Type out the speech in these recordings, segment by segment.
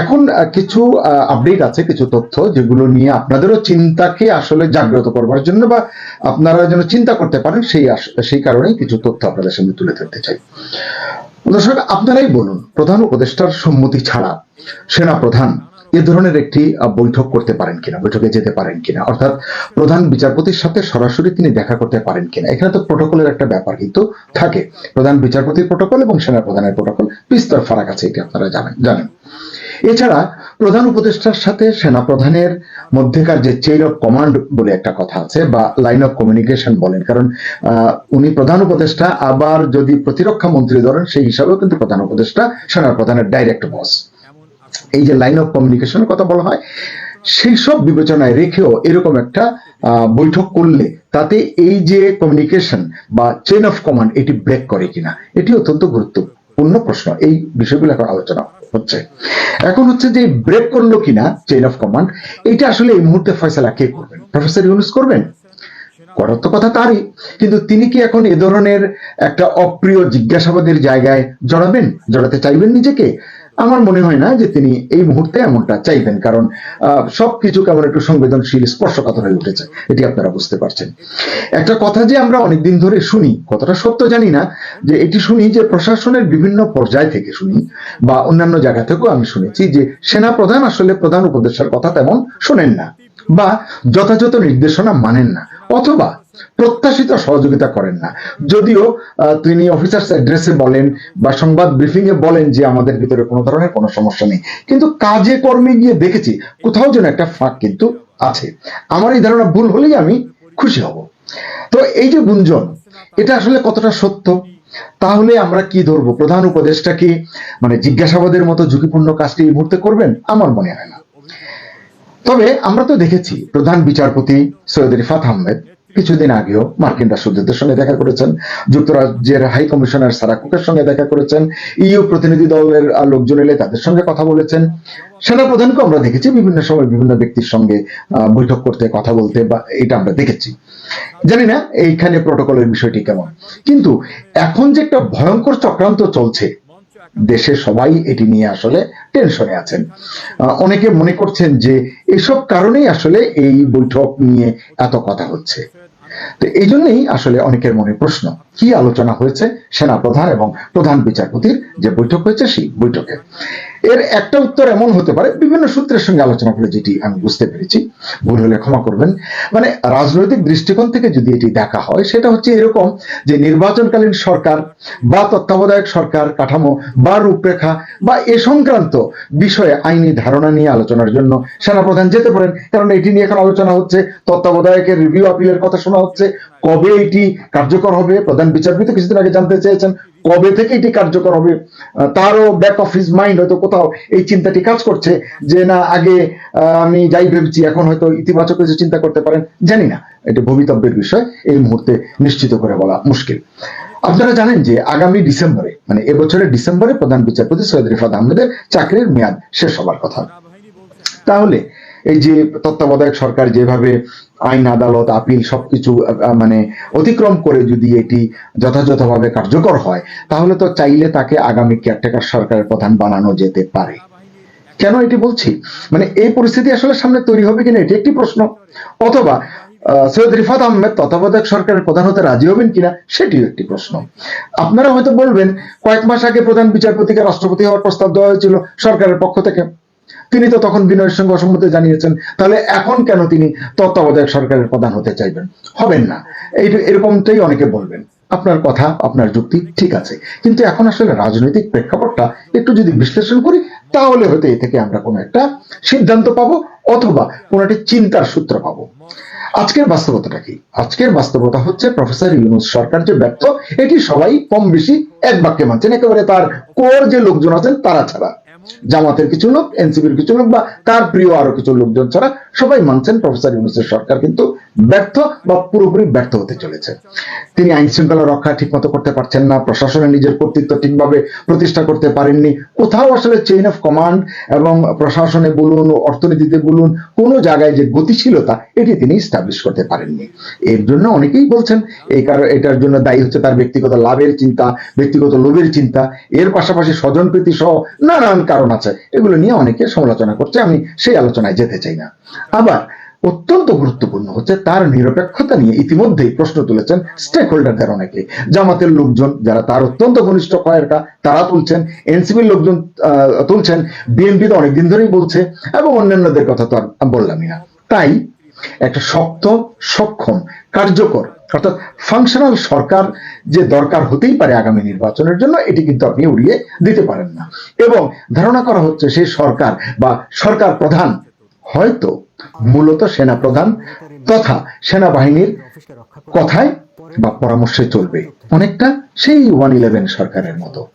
এখন কিছু আপডেট আছে, কিছু তথ্য যেগুলো নিয়ে আপনাদেরও চিন্তাকে আসলে জাগ্রত করবার জন্য বা আপনারা যেন চিন্তা করতে পারেন সেই সেই কারণেই কিছু তথ্য আপনাদের সামনে তুলে ধরতে চাই। দর্শক, আপনারাই বলুন, প্রধান উপদেষ্টার সম্মতি ছাড়া সেনা প্রধান এ ধরনের একটি বৈঠক করতে পারেন কিনা, বৈঠকে যেতে পারেন কিনা? অর্থাৎ প্রধান বিচারপতির সাথে সরাসরি তিনি দেখা করতে পারেন কিনা? এখানে তো প্রোটোকলের একটা ব্যাপার কিন্তু থাকে। প্রধান বিচারপতির প্রোটোকল এবং সেনা প্রধানের প্রোটোকল বিস্তর ফারাক আছে, এটি আপনারা জানেন জানেন। এছাড়া প্রধান উপদেষ্টার সাথে সেনা প্রধানের মধ্যেকার যে চেইন অফ কমান্ড বলে একটা কথা আছে, বা লাইন অফ কমিউনিকেশন বলেন, কারণ উনি প্রধান উপদেষ্টা, আবার যদি প্রতিরক্ষা মন্ত্রী ধরেন, সেই হিসাবেও কিন্তু প্রধান উপদেষ্টা সেনা প্রধানের ডাইরেক্ট বস এই যে লাইন অফ কমিউনিকেশনের কথা বলা হয়, সেই সব বিবেচনায় রেখেও এরকম একটা বৈঠক করলে তাতে এই যে কমিউনিকেশন বা চেইন অফ কমান্ড এটি ব্রেক করে কিনা, এটি অত্যন্ত গুরুত্বপূর্ণ। প্রশ্ন, এই বিষয়গুলো এখন আলোচনা হচ্ছে। এখন হচ্ছে যে ব্রেক করল কিনা চেইন অফ কমান্ড এটা আসলে এই মুহূর্তে ফয়সালা কে করবেন? প্রফেসর ইউনুস করবেন? করার তো কথা তারই। কিন্তু তিনি কি এখন এ ধরনের একটা অপ্রিয় জিজ্ঞাসাবাদের জায়গায় জড়াবেন? জড়াতে চাইবেন নিজেকে? আমার মনে হয় না যে তিনি এই মুহূর্তে এমনটা চাইবেন, কারণ সবকিছু কেমন একটু সংবেদনশীল, স্পর্শকাতর হয়ে উঠেছে। এটি আপনারা বুঝতে পারছেন। একটা কথা যে আমরা অনেকদিন ধরে শুনি কতটা সত্য জানি না, যে এটি শুনি যে প্রশাসনের বিভিন্ন পর্যায় থেকে শুনি, বা অন্যান্য জায়গা থেকেও আমি শুনেছি যে সেনা প্রধান আসলে প্রধান উপদেষ্টার কথা তেমন শোনেন না, বা যথাযথ নির্দেশনা মানেন না, অথবা প্রত্যাশিত সহযোগিতা করেন না। যদিও তিনি অফিসার্স অ্যাড্রেসে বলেন বা সংবাদ ব্রিফিং এ বলেন যে আমাদের ভিতরে কোনো ধরনের কোনো সমস্যা নেই। কিন্তু কাজে কর্মে গিয়ে দেখেছি, কোথাও যেন একটা ফাঁক কিন্তু আছে। আমার এই ধারণা ভুল হলেই আমি খুশি হব। তো এই যে গুঞ্জন, এটা আসলে কতটা সত্য? তাহলে আমরা কি ধরবো? প্রধান উপদেষ্টা কি মানে জিজ্ঞাসাবাদের মতো ঝুঁকিপূর্ণ কাজটি এই মুহূর্তে করবেন? আমার মনে হয় না। তবে আমরা তো দেখেছি, প্রধান বিচারপতি সৈয়দ রিফাত আহমেদ কিছুদিন আগেও মার্কিন রাষ্ট্রদূতের সঙ্গে দেখা করেছেন। যুক্তরাজ্যের হাই কমিশনার সারা কুকের সঙ্গে দেখা করেছেন। ইউ প্রতিনিধি দলের লোকজন এলে তাদের সঙ্গে কথা বলেছেন। সেনাপ্রধানকে আমরা দেখেছি বিভিন্ন সময় বিভিন্ন ব্যক্তির সঙ্গে বৈঠক করতে, কথা বলতে বা এটা আমরা দেখেছি। জানি না এইখানে প্রোটোকলের বিষয়টি কেমন। কিন্তু এখন যে একটা ভয়ঙ্কর চক্রান্ত চলছে, দেশে সবাই এটি নিয়ে আসলে টেনশনে আছেন। অনেকে মনে করছেন যে এসব কারণেই আসলে এই বৈঠক নিয়ে এত কথা হচ্ছে। তো এই জন্যই আসলে অনেকের মনে প্রশ্ন, কি আলোচনা হয়েছে সেনা প্রধান এবং প্রধান বিচারপতির যে বৈঠক হয়েছে সেই বৈঠকে? এর একটা উত্তর এমন হতে পারে, বিভিন্ন সূত্রের সঙ্গে আলোচনা করে যেটি আমি বুঝতে পেরেছি। ভুল হলে ক্ষমা করবেন। মানে রাজনৈতিক দৃষ্টিকোণ থেকে যদি এটি দেখা হয়, সেটা হচ্ছে এরকম যে নির্বাচনকালীন সরকার বা তত্ত্বাবধায়ক সরকার, কাঠামো বা রূপরেখা বা এ সংক্রান্ত বিষয়ে আইনি ধারণা নিয়ে আলোচনার জন্য সেনাপ্রধান যেতে পারেন। কারণ এটি নিয়ে এখন আলোচনা হচ্ছে, তত্ত্বাবধায়কের রিভিউ আপিলের কথা শোনা হচ্ছে, কবে এটি কার্যকর হবে, প্রধান বিচারপতি কিছুদিন আগে জানতে চেয়েছেন কবে থেকে এটি কার্যকর হবে তারও ব্যাক অফ হিজ মাইন্ড হয়তো কোথাও এই চিন্তাটি কাজ করছে যে না, আগে আমি যাই ভেবেছি, এখন হয়তো ইতিবাচক কিছু চিন্তা করতে পারেন, জানি না। এটি ভবিতব্যের বিষয়, এই মুহূর্তে নিশ্চিত করে বলা মুশকিল। আপনারা জানেন যে আগামী ডিসেম্বরে মানে এবছরের ডিসেম্বরে প্রধান বিচারপতি সৈয়দ রিফাত আহমেদের চাকরির মেয়াদ শেষ হবার কথা। তাহলে, এই যে তত্ত্বাবধায়ক সরকার যেভাবে আইন, আদালত, আপিল সবকিছু মানে অতিক্রম করে যদি এটি যথাযথভাবে কার্যকর হয়, তাহলে তো চাইলে তাকে আগামী কেয়ারটেকার সরকারের প্রধান বানানো যেতে পারে। কেন এটি বলছি? মানে এই পরিস্থিতি আসলে সামনে তৈরি হবে কিনা এটি একটি প্রশ্ন। অথবা সৈয়দ রিফাত আহমেদ তত্ত্বাবধায়ক সরকারের প্রধান হতে রাজি হবেন কিনা, সেটিও একটি প্রশ্ন। আপনারা হয়তো বলবেন, কয়েক মাস আগে প্রধান বিচারপতিকে রাষ্ট্রপতি হওয়ার প্রস্তাব দেওয়া হয়েছিল সরকারের পক্ষ থেকে। তিনি তো তখন বিনয়ের সঙ্গে অসম্মতি জানিয়েছেন। তাহলে এখন কেন তিনি তত্ত্বাবধায়ক সরকারের প্রধান হতে চাইবেন? হবেন না। এই এরকমটাই অনেকে বলবেন। আপনার কথা, আপনার যুক্তি ঠিক আছে। কিন্তু এখন আসলে রাজনৈতিক প্রেক্ষাপটটা একটু যদি বিশ্লেষণ করি, তাহলে হয়তো এ থেকে আমরা কোনো একটা সিদ্ধান্ত পাবো অথবা কোনো একটি চিন্তার সূত্র পাবো। আজকের বাস্তবতাটা কি? আজকের বাস্তবতা হচ্ছে প্রফেসর ইউনুস সরকার যে ব্যর্থ, এটি সবাই কম বেশি এক বাক্যে মানছেন। একেবারে তার কোর যে লোকজন আছেন, তারা ছাড়া। জামাতের কিছু লোক, এনসিপির কিছু লোক বা তার প্রিয় আরও কিছু লোকজন ছাড়া সবাই মানছেন প্রফেসর ইউনুসের সরকার কিন্তু ব্যর্থ বা পুরোপুরি ব্যর্থ হতে চলেছে। তিনি আইন শৃঙ্খলা রক্ষা ঠিক মতো করতে পারছেন না প্রশাসনে নিজের কর্তৃত্ব ঠিকভাবে প্রতিষ্ঠা করতে পারেননি, কোথাও আসলে চেইন অফ কমান্ড এবং প্রশাসনে বলুন অর্থনীতিতে বলুন কোনো জায়গায় যে গতিশীলতা, এটি তিনি স্টাবলিশ করতে পারেননি। এর জন্য অনেকেই বলছেন, এই কারণ এটার জন্য দায়ী হচ্ছে তার ব্যক্তিগত লাভের চিন্তা, ব্যক্তিগত লোভের চিন্তা, এর পাশাপাশি স্বজনপ্রীতি সহ নানান কারণ আছে। এগুলো নিয়ে অনেকে সমালোচনা করছে, আমি সেই আলোচনায় যেতে চাই না। আবার অত্যন্ত গুরুত্বপূর্ণ হচ্ছে তার নিরপেক্ষতা নিয়ে ইতিমধ্যেই প্রশ্ন তুলেছেন স্টেক হোল্ডারদের অনেকে। জামাতের লোকজন যারা তার অত্যন্ত ঘনিষ্ঠ কয়েকটা, তারা তুলছেন, এনসিপির লোকজন তুলছেন, বিএনপি তো অনেকদিন ধরেই বলছে, এবং অন্যান্যদের কথা তো আর বললামই না। তাই একটা শক্ত, সক্ষম, কার্যকর অর্থাৎ ফাংশনাল সরকার যে দরকার হতেই পারে আগামী নির্বাচনের জন্য, এটি কিন্তু আপনি উড়িয়ে দিতে পারেন না। এবং ধারণা করা হচ্ছে সেই সরকার বা সরকার প্রধান হয়তো মূলত সেনা প্রধান তথা সেনাবাহিনীর কথায় বা পরামর্শে চলবে অনেকটা সেই ওয়ান ইলেভেন সরকারের মতো।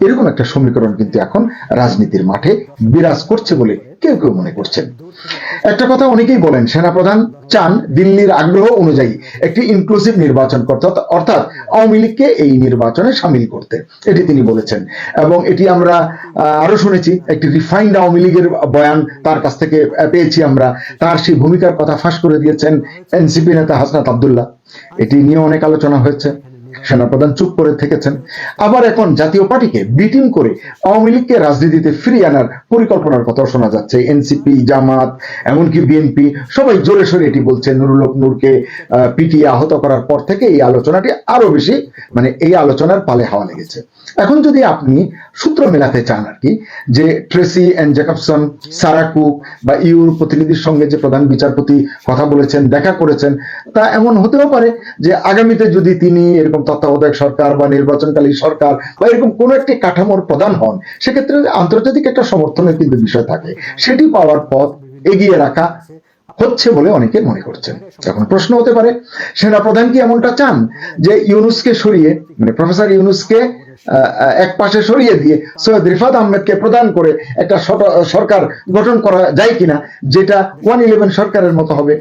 এরকম একটা সমীকরণ কিন্তু এখন রাজনীতির মাঠে বিরাজ করছে বলে কেউ কেউ মনে করছেন। একটা কথা অনেকেই বলেন, সেনাপ্রধান চান দিল্লির আগ্রহ অনুযায়ী একটি ইনক্লুসিভ নির্বাচন করতে, অর্থাৎ- আওয়ামী লীগকে এই নির্বাচনে সামিল করতে। এটি তিনি বলেছেন। এবং এটি আমরা আরও শুনেছি, একটি রিফাইন্ড আওয়ামী লীগের বয়ান তার কাছ থেকে পেয়েছি আমরা। তার সেই ভূমিকার কথা ফাঁস করে দিয়েছেন এনসিপি নেতা হাসনাত আবদুল্লাহ। এটি নিয়ে অনেক আলোচনা হয়েছে। সেনাপ্রধান চুপ করে থেকেছেন। আবার এখন জাতীয় পার্টিকে বিটিং করে আওয়ামী লীগকে রাজনীতিতে ফিরিয়ে আনার পরিকল্পনার কথা শোনা যাচ্ছে। এনসিপি, জামাত, এমনকি বিএনপি সবাই জোরে সোরে এটি বলছে নুরুল নূরকে পিটিয়ে আহত করার পর থেকে এই আলোচনাটি আরও বেশি মানে এই আলোচনার পালে হাওয়া লেগেছে। এখন যদি আপনি সূত্র মেলাতে চান আর কি, যে Tracy and Jacobson Sarah Cook বা ইউর প্রতিনিধির সঙ্গে যে প্রধান বিচারপতি কথা বলেছেন, দেখা করেছেন, তা এমন হতেও পারে যে আগামীতে যদি তিনি এরকম তত্ত্বাবধায়ক সরকার বা নির্বাচনকালীন সরকার বা এরকম কোনো একটি কাঠামোর প্রধান হন, সেক্ষেত্রে আন্তর্জাতিক একটা সমর্থনের কিন্তু বিষয় থাকে। সেটি পাওয়ার পথ এগিয়ে রাখা হচ্ছে বলে অনেকে মনে করছেন। এখন প্রশ্ন হতে পারে, সেনাপ্রধান কি এমনটা চান যে ইউনুসকে সরিয়ে মানে প্রফেসর ইউনুসকে এক পাশে সরিয়ে দিয়ে সৈয়দ রিফাত আহমেদকে প্রদান করে একটা সরকার গঠন করা যায় কিনা, যেটা ওয়ান ইলেভেন সরকারের মতো হবে,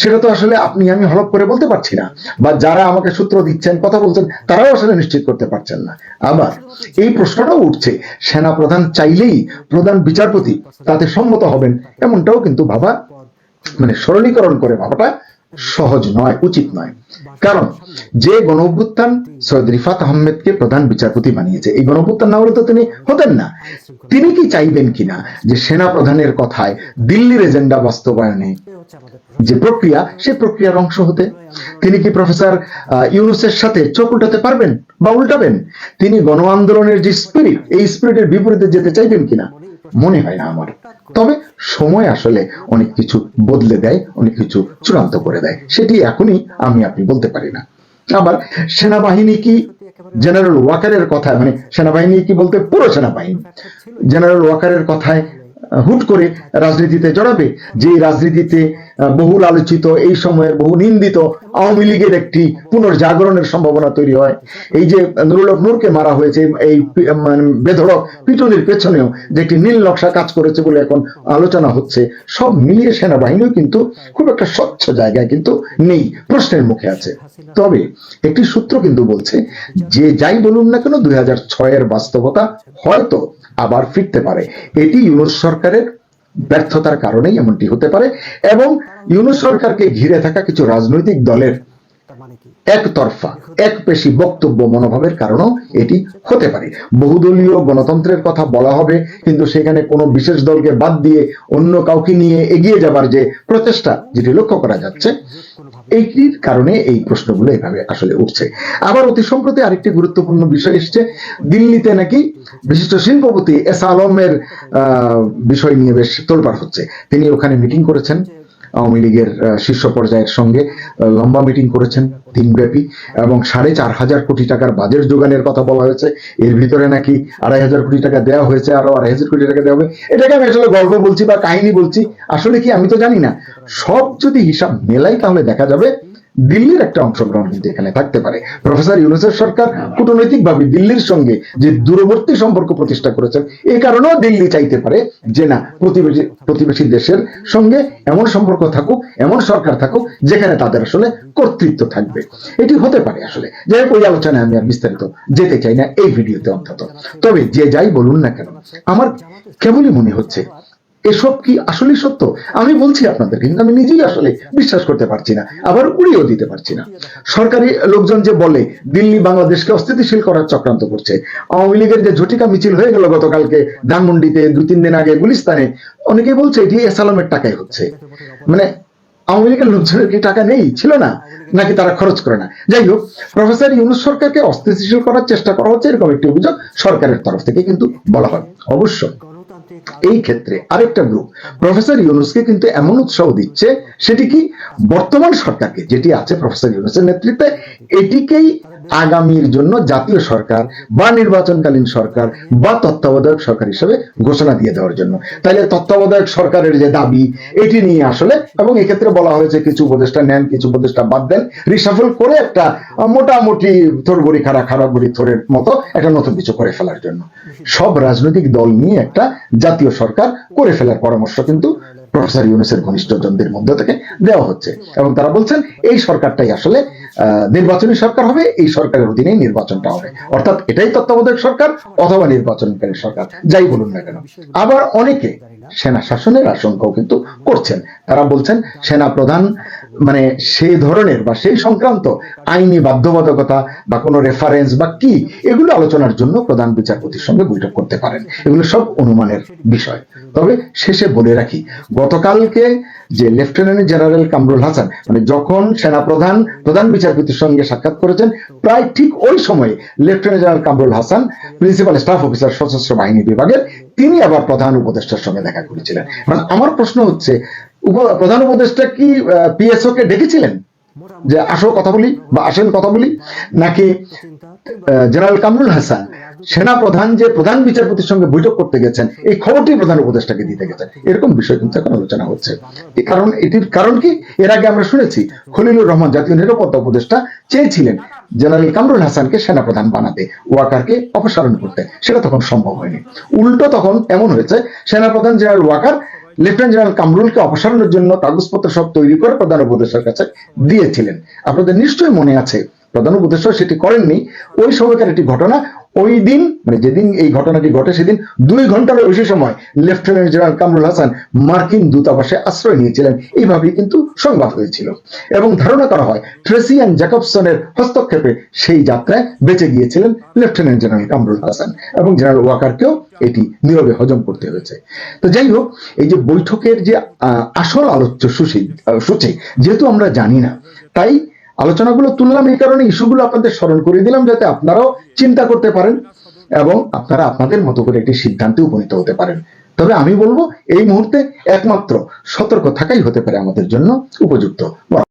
সেটা তো আসলে আপনি, আমি হলপ করে বলতে পারছি না। বা যারা আমাকে সূত্র দিচ্ছেন, কথা বলছেন, তারাও আসলে নিশ্চিত করতে পারছেন না। আবার এই প্রশ্নটাও উঠছে সেনা প্রধান চাইলেই প্রধান বিচারপতি তাতে সম্মত হবেন, এমনটাও কিন্তু ভাবা মানে সরলীকরণ করে ভাবাটা সহজ নয়, উচিত নয়। কারণ যে গণ অভ্যুত্থান সৈয়দ রিফাত আহমেদকে প্রধান বিচারপতি বানিয়েছে, এই গণ অভ্যুত্থান না হলে তো তিনি হতেন না। তিনি কি চাইবেন কিনা যে সেনা প্রধানের কথায় দিল্লির এজেন্ডা বাস্তবায়নে যে প্রক্রিয়া, সে প্রক্রিয়ার অংশ হতে? তিনি কি প্রফেসর ইউনুসের সাথে চোখ উল্টাতে পারবেন বা উল্টাবেন? তিনি গণ আন্দোলনের যে স্পিরিট এই স্পিরিটের বিপরীতে যেতে চাইবেন কিনা? মনে হয় না আমার। তবে সময় আসলে অনেক কিছু বদলে দেয়, অনেক কিছু চূড়ান্ত করে দেয়। সেটি এখনই আমি আপনি বলতে পারি না। আবার সেনাবাহিনী কি জেনারেল ওয়াকারের কথায় মানে সেনাবাহিনী কি বলতে পুরো সেনাবাহিনী? জেনারেল ওয়াকারের কথায় হুট করে রাজনীতিতে জড়াবে যে রাজনীতিতে বহুল আলোচিত, এই সময়ের বহু নিন্দিত আওয়ামী লীগের একটি পুনর্জাগরণের সম্ভাবনা তৈরি হয়। এই যে নুরুল নূরকে মারা হয়েছে, এই মানে বেধড়ক পিটুনির পেছনেও যে একটি নীল নকশা কাজ করেছে বলে এখন আলোচনা হচ্ছে, সব মিলিয়ে সেনাবাহিনীও কিন্তু খুব একটা স্বচ্ছ জায়গায় কিন্তু নেই, প্রশ্নের মুখে আছে। তবে একটি সূত্র কিন্তু বলছে, যে যাই বলুন না কেন দুই ছয়ের বাস্তবতা হয়তো আবার ফিরতে পারে। এটি ইউনুস সরকারের ব্যর্থতার কারণেই এমনটি হতে পারে এবং ইউনুস সরকারকে ঘিরে থাকা কিছু রাজনৈতিক দলের একতরফা, এক পেশি বক্তব্য মনোভাবের কারণেও এটি হতে পারে। বহুদলীয় গণতন্ত্রের কথা বলা হবে, কিন্তু সেখানে কোনো বিশেষ দলকে বাদ দিয়ে অন্য কাউকে নিয়ে এগিয়ে যাবার যে প্রচেষ্টা যেটি লক্ষ্য করা যাচ্ছে, এইটির কারণে এই প্রশ্নগুলো এভাবে আসলে উঠছে। আবার অতি সম্প্রতি আরেকটি গুরুত্বপূর্ণ বিষয় এসছে, দিল্লিতে নাকি বিশিষ্ট শিল্পপতি এস আলমের বিষয় নিয়ে বেশ তোলপাড় হচ্ছে। তিনি ওখানে মিটিং করেছেন। আওয়ামী লীগের শীর্ষ পর্যায়ের সঙ্গে লম্বা মিটিং করেছেন দিনব্যাপী এবং সাড়ে চার হাজার কোটি টাকার বাজেট যোগানের কথা বলা হয়েছে। এর ভিতরে নাকি আড়াই হাজার কোটি টাকা দেওয়া হয়েছে, আরও আড়াই হাজার কোটি টাকা দেওয়া হবে। এটাকে আমি আসলে গল্প বলছি বা কাহিনী বলছি, আসলে কি আমি তো জানি না। সব যদি হিসাব মেলাই তাহলে দেখা যাবে দিল্লির একটা অংশগ্রহণ কিন্তু এখানে থাকতে পারে। প্রফেসর ইউনুসের সরকার কূটনৈতিকভাবে দিল্লির সঙ্গে যে দূরবর্তী সম্পর্ক প্রতিষ্ঠা করেছেন এই কারণেও দিল্লি চাইতে পারে যে না, প্রতিবেশী প্রতিবেশী দেশের সঙ্গে এমন সম্পর্ক থাকুক, এমন সরকার থাকুক, যেখানে তাদের আসলে কর্তৃত্ব থাকবে। এটি হতে পারে আসলে। যাই হোক, ওই আলোচনায় আমি আর বিস্তারিত যেতে চাই না এই ভিডিওতে অন্তত। তবে যে যাই বলুন না কেন, আমার কেমনই মনে হচ্ছে এসব কি আসলেই সত্য? আমি বলছি আপনাদের কিন্তু আমি নিজেই আসলে বিশ্বাস করতে পারছি না, আবার উড়িয়েও দিতে পারছি না। সরকারি লোকজন যে বলে, দিল্লি বাংলাদেশকে অস্থিতিশীল করার চক্রান্ত করছে, আওয়ামী লীগের যে ঝটিকা মিছিল হয়ে গেল গতকালকে ধানমন্ডিতে দুই তিন দিন আগে গুলিস্তানে অনেকে বলছে এটি এসালামের টাকায় হচ্ছে। মানে আওয়ামী লীগের লোকজনের কি টাকা নেই? ছিল না? নাকি তারা খরচ করে না? যাই হোক, প্রফেসর ইউনুস সরকারকে অস্থিতিশীল করার চেষ্টা করা হচ্ছে, এরকম একটি অভিযোগ সরকারের তরফ থেকে কিন্তু বলা হয়। অবশ্য এই ক্ষেত্রে আরেকটা গ্রুপ প্রফেসর ইউনুসকে কিন্তু এমন উৎসাহ দিচ্ছে, সেটি কি? বর্তমান সরকারকে, যেটি আছে প্রফেসর ইউনুসের নেতৃত্বে, এটিকেই আগামীর জন্য জাতীয় সরকার বা নির্বাচনকালীন সরকার বা তত্ত্বাবধায়ক সরকার হিসেবে ঘোষণা দিয়ে দেওয়ার জন্য। তাইলে তত্ত্বাবধায়ক সরকারের যে দাবি, এটি নিয়ে আসলে এবং এক্ষেত্রে বলা হয়েছে কিছু উপদেষ্টা নেন, কিছু উপদেষ্টা বাদ দেন, রিসাফল করে একটা মোটামুটি থরবড়ি খাড়া খাড়া বড়ি থরের মতো একটা নতুন কিছু করে ফেলার জন্য। সব রাজনৈতিক দল নিয়ে একটা জাতীয় সরকার করে ফেলার পরামর্শ কিন্তু প্রফেসর ইউনুসের ঘনিষ্ঠজনদের মধ্য থেকে দেওয়া হচ্ছে। এবং তারা বলছেন, এই সরকারটাই আসলে নির্বাচনী সরকার হবে, এই সরকারের অধীনে নির্বাচনটা হবে। অর্থাৎ এটাই তত্ত্বাবধায়ক সরকার অথবা নির্বাচনকারী সরকার, যাই বলুন না কেন। আবার অনেকে সেনা শাসনের আশঙ্কাও কিন্তু করছেন। তারা বলছেন, সেনা প্রধান মানে সেই ধরনের বা সেই সংক্রান্ত আইনি বাধ্যবাধকতা বা কোনো রেফারেন্স বা কি, এগুলো আলোচনার জন্য প্রধান বিচারপতির সঙ্গে বৈঠক করতে পারেন। এগুলো সব অনুমানের বিষয়। তবে শেষে বলে রাখি, গতকালকে যে লেফটেন্যান্ট জেনারেল কামরুল হাসান মানে যখন সেনাপ্রধান প্রধান বিচারপতির সঙ্গে সাক্ষাৎ করেছেন, প্রায় ঠিক ওই সময়ে lieutenant general Kamrul Hasan principal staff officer সশস্ত্র বাহিনী বিভাগের তিনি আবার প্রধান উপদেষ্টার সঙ্গে দেখা করেছিলেন। মানে আমার প্রশ্ন হচ্ছে প্রধান উপদেষ্টা কি পিএসও কে ডেকেছিলেন? যে আসো কথা বলি বা আসেন কথা বলি? নাকি জেনারেল কামরুল হাসান, সেনা প্রধান যে প্রধান বিচারপতির সঙ্গে বৈঠক করতে গেছেন, এই খবরটি প্রধান উপদেষ্টাকে দিতে গেছেন। এরকম বিষয় কিন্তু এখন আলোচনা হচ্ছে। কারণ, এটির কারণ কি? এর আগে আমরা শুনেছি, খলিলুর রহমান জাতীয় নিরাপত্তা উপদেষ্টা চেয়েছিলেন জেনারেল কামরুল হাসানকে সেনা প্রধান বানাতে, ওয়াকারকে অপসারণ করতে। সেটা তখন সম্ভব হয়নি। উল্টো তখন এমন হয়েছে, সেনাপ্রধান জেনারেল ওয়াকার লেফটেন্যান্ট জেনারেল কামরুলকে অপসারণের জন্য কাগজপত্র সব তৈরি করে প্রধান উপদেশের কাছে দিয়েছিলেন। আপনাদের নিশ্চয়ই মনে আছে, প্রধান উপদেশ সেটি করেননি। ওই সময়কার একটি ঘটনা ওই দিন মানে যেদিন এই ঘটনাটি ঘটে, সেদিন দুই ঘণ্টার বেশি সময় লেফটেন্যান্ট জেনারেল কামরুল হাসান মার্কিন দূতাবাসে আশ্রয় নিয়েছিলেন। এইভাবেই কিন্তু সংবাদ হয়েছিল। এবং ধারণা করা হয়, ট্রেসি অ্যান্ড জ্যাকবসনের হস্তক্ষেপে সেই যাত্রায় বেঁচে গিয়েছিলেন লেফটেন্যান্ট জেনারেল কামরুল হাসান এবং জেনারেল ওয়াকারকেও এটি নীরবে হজম করতে হয়েছে। তো যাই হোক, এই যে বৈঠকের যে আসল আলোচ্য সূচি সূচি, যেহেতু আমরা জানি না, তাই আলোচনাগুলো তুললাম এই কারণে ইস্যুগুলো আপনাদের স্মরণ করে দিলাম যাতে আপনারাও চিন্তা করতে পারেন এবং আপনারা আপনাদের মতো করে একটি সিদ্ধান্তে উপনীত হতে পারেন। তবে আমি বলব, এই মুহূর্তে একমাত্র সতর্ক থাকাই হতে পারে আমাদের জন্য উপযুক্ত।